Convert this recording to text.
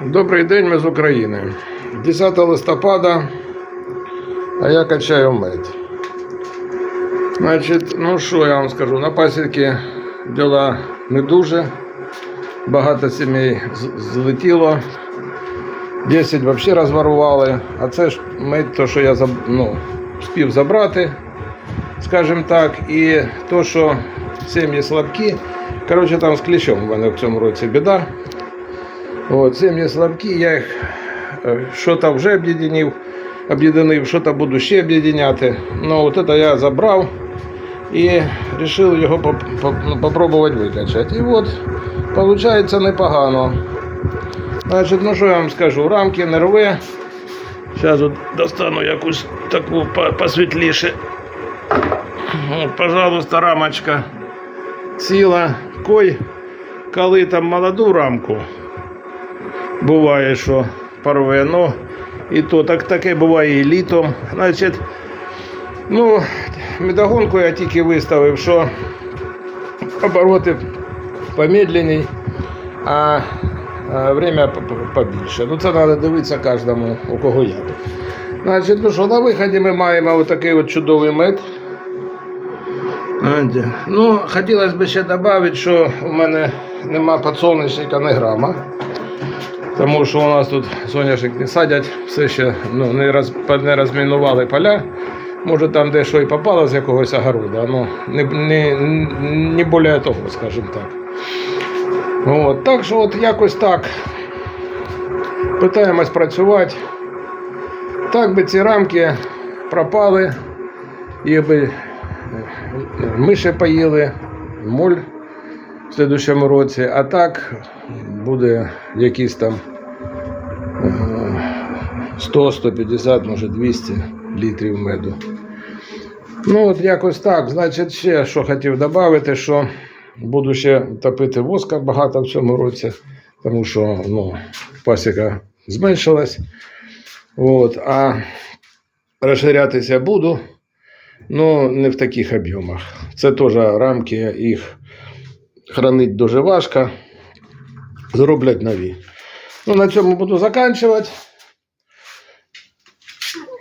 Добрий день, ми з України. 10 листопада, а я качаю мед. Значить, ну що я вам скажу, на пасіки діла не дуже. Багато сімей злетіло. 10 взагалі розворували. А це ж мед, то, що я ну, спів забрати, скажімо так, і то, що сім'ї слабкі. Коротше, там з кліщом у мене в цьому році біда. От, сім'ї слабкі, я їх е, що-то вже об'єднав, об'єднав, що-то буду ще об'єдняти. Ну, от це я забрав і вирішив його ну, попробувати викачати. І от, виходить непогано. Значить, ну що я вам скажу, рамки не рве. Зараз достану якусь таку по- посвітліше. Пожалуйста, рамочка ціла. Кой, коли там молоду рамку, буває, що порве, ну, і то так, таке буває і літом. Значить, ну, медогонку я тільки виставив, що обороти помедленней, а, время побільше. Ну, це треба дивитися кожному, у кого як. Значить, ну що, на виході ми маємо отакий от чудовий мед. Ну, хотілося б ще додати, що у мене нема підсолнечника не грама. Тому що у нас тут соняшник садять, все ще ну, не, роз, не розмінували поля. Може там дещо і попало з якогось огорода, ну не, не, не більше того, скажімо так. От, так що от якось так. Питаємось працювати. Так би ці рамки пропали, і би миші поїли, моль в слідущому році, а так буде якісь там е, 100, 150, може 200 літрів меду. Ну, от якось так. Значить, ще що хотів додати, що буду ще топити воска багато в цьому році, тому що ну, пасіка зменшилась. От, а розширятися буду. Ну, не в таких об'ємах. Це теж рамки, їх хранить дуже важко. Зроблять нові. Ну, на цьому буду закінчувати.